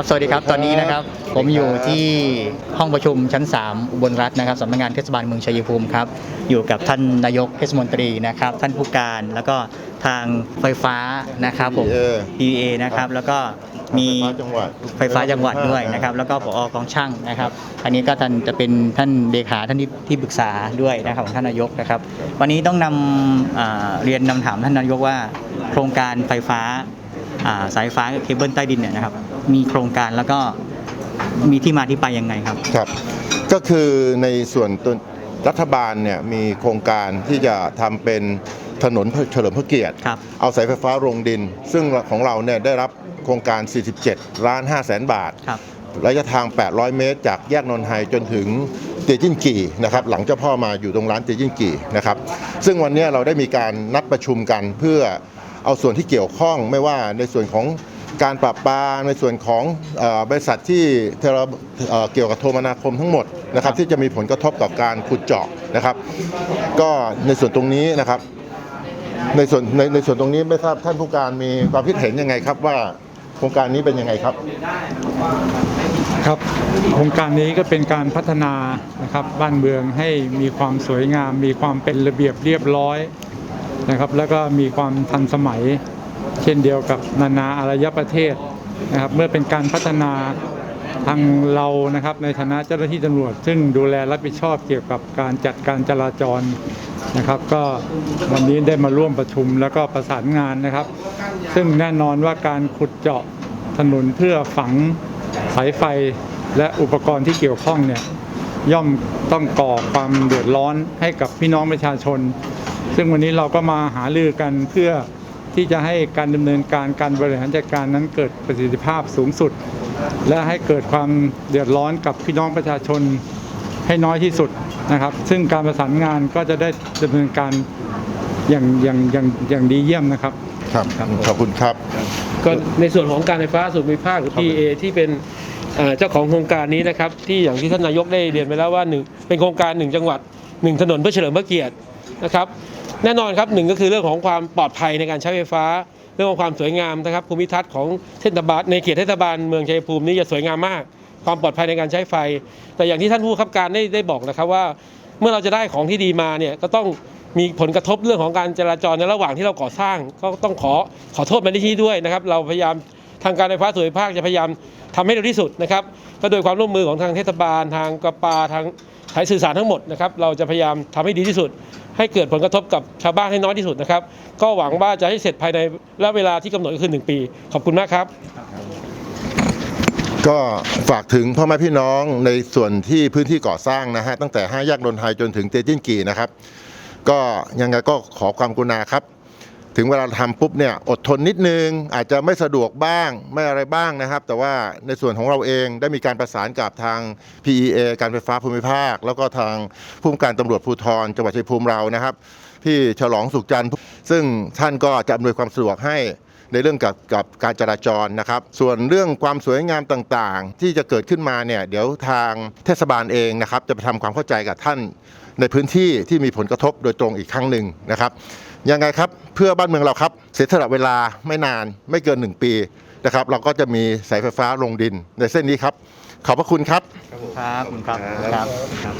ครับ สวัสดีครับ ตอนนี้นะครับ ผมอยู่ที่ห้องประชุมชั้น 3 อุบลรัฐนะครับสำนักงานเทศบาลเมืองชัยภูมิครับ อยู่กับท่านนายกเทศมนตรีนะครับ ท่านผู้การ แล้วก็ทางไฟฟ้านะครับผม PA PA นะครับ แล้วก็มีไฟฟ้าจังหวัดไฟฟ้าจังหวัดด้วยนะครับ แล้วก็ผอกองช่างนะครับ อันนี้ก็ท่านจะเป็นท่านเลขาท่านที่ที่ปรึกษาด้วยนะครับของท่านนายกนะครับ วันนี้ต้องนำอ่าเรียนนำถามท่านนายกว่า โครงการไฟฟ้าอ่าสายไฟฟ้าเคเบิลใต้ดินเนี่ยนะครับ มีโครงการแล้วก็มีที่มาที่ไปยังไงครับ ครับ ก็คือในส่วนตัวรัฐบาลเนี่ยมีโครงการที่จะทำเป็นถนนเฉลิมพระเกียรติ ครับ เอาสายไฟฟ้าลงดิน ซึ่งของเราเนี่ยได้รับโครงการ 47 ล้าน5แสนบาท ครับ ระยะทาง 800 เมตร จากแยกนนทไฮจนถึงเตจินกี่นะครับ หลังเจ้าพ่อมาอยู่ตรงร้านเตจินกี่นะครับ ซึ่งวันเนี้ยเราได้มีการนัดประชุมกันเพื่อเอาส่วนที่เกี่ยวข้องไม่ว่าในส่วนของ การปรับปาในส่วนของอบริษัทที่เทเกี่ยวกับโทรมนาคมทั้งหมดนะครับที่จะมีผลกระทบต่อการขุดเจาะนะครับ ก็ในส่วนตรงนี้นะครับในส่วนในในส่วนตรงนี้ไม่ทราบท่านผู้การมีความคิดเห็นยังไงครับว่าโครงการนี้เป็นยังไงครับ ครับโครงการนี้ก็เป็นการพัฒนานะครับบ้านเมืองให้มีความสวยงาม มีความเป็นระเบียบเรียบร้อยนะครับ แล้วก็มีความทันสมัย เช่นเดียวกับนานาอารยประเทศนะครับเมื่อเป็นการพัฒนาทางเรานะครับในฐานะเจ้าหน้าที่ตำรวจ ซึ่งดูแลรับผิดชอบเกี่ยวกับการจัดการจราจรนะครับ ก็วันนี้ได้มาร่วมประชุมแล้วก็ประสานงานนะครับ ซึ่งแน่นอนว่าการขุดเจาะถนนเพื่อฝังสายไฟและอุปกรณ์ที่เกี่ยวข้องเนี่ยย่อมต้องก่อความเดือดร้อนให้กับพี่น้องประชาชน ซึ่งวันนี้เราก็มาหารือกันเพื่อ ที่จะให้การดำเนินการการบริหารจัดการนั้นเกิดประสิทธิภาพสูงสุด และให้เกิดความเดือดร้อนกับพี่น้องประชาชนให้น้อยที่สุดนะครับ ซึ่งการประสานงานก็จะได้ดำเนินการอย่างอย่างอย่างอย่างดีเยี่ยมนะครับครับขอบคุณครับ ก็ในส่วนของการไฟฟ้าส่วนภูมิภาคหรือ PA ที่เป็นเอ่อเจ้าของโครงการนี้นะครับที่อย่างที่ท่านนายกได้เรียนไปแล้วว่าหนึ่งเป็นโครงการหนึ่งจังหวัดหนึ่งถนนเพื่อเฉลิมพระเกียรตินะครับ แน่นอนครับหนึ่งก็คือเรื่องของความปลอดภัยในการใช้ไฟฟ้า เรื่องของความสวยงามนะครับภูมิทัศน์ของเทศบาลในเขตเทศบาลเมืองชัยภูมินี่จะสวยงามมาก ความปลอดภัยในการใช้ไฟ แต่อย่างที่ท่านผู้บังคับการได้ได้บอกนะครับว่า เมื่อเราจะได้ของที่ดีมาเนี่ยก็ต้องมีผลกระทบเรื่องของการจราจรในระหว่างที่เราก่อสร้าง ก็ต้องขอขอโทษมาที่นี้ด้วยนะครับ เราพยายามทางการไฟฟ้าส่วนภูมิภาคจะพยายามทำให้เร็วที่สุดนะครับก็โดยความร่วมมือของทางเทศบาลทางกระปาทาง สายสื่อสารทั้งหมดนะครับเราจะพยายามทำให้ดีที่สุด ให้เกิดผลกระทบกับชาวบ้านให้น้อยที่สุดนะครับ ก็หวังว่าจะให้เสร็จภายในระยะเวลาที่กำหนดก็คือหนึ่งปี ขอบคุณมากครับ ก็ฝากถึงพ่อแม่พี่น้องในส่วนที่พื้นที่ก่อสร้างนะฮะตั้งแต่5แยกนนทไทยจนถึงเตจินกีนะครับ ก็ยังไงก็ขอความกรุณาครับ ถึงเวลาทำปุ๊บเนี่ยอดทนนิดนึง อาจจะไม่สะดวกบ้างไม่อะไรบ้างนะครับ แต่ว่าในส่วนของเราเองได้มีการประสานกับทาง PEA การไฟฟ้าภูมิภาค แล้วก็ทางผู้การตำรวจภูธรจังหวัดชัยภูมิเรานะครับ ที่ฉลองสุขจันทร์ซึ่งท่านก็จะอำนวยความสะดวกให้ ในเรื่องกับกับการจราจรนะครับ ส่วนเรื่องความสวยงามต่างๆ ที่จะเกิดขึ้นมาเนี่ยเดี๋ยวทางเทศบาลเองนะครับ จะไปทำความเข้าใจกับท่านในพื้นที่ที่มีผลกระทบโดยตรงอีกครั้งหนึ่งนะครับยังไงครับเพื่อบ้านเมืองเราครับ เสียสละเวลาไม่นานไม่เกิน 1 ปีนะครับ เราก็จะมีสายไฟฟ้าลงดินในเส้นนี้ครับ ขอบพระคุณครับ ครับขอบคุณครับครับ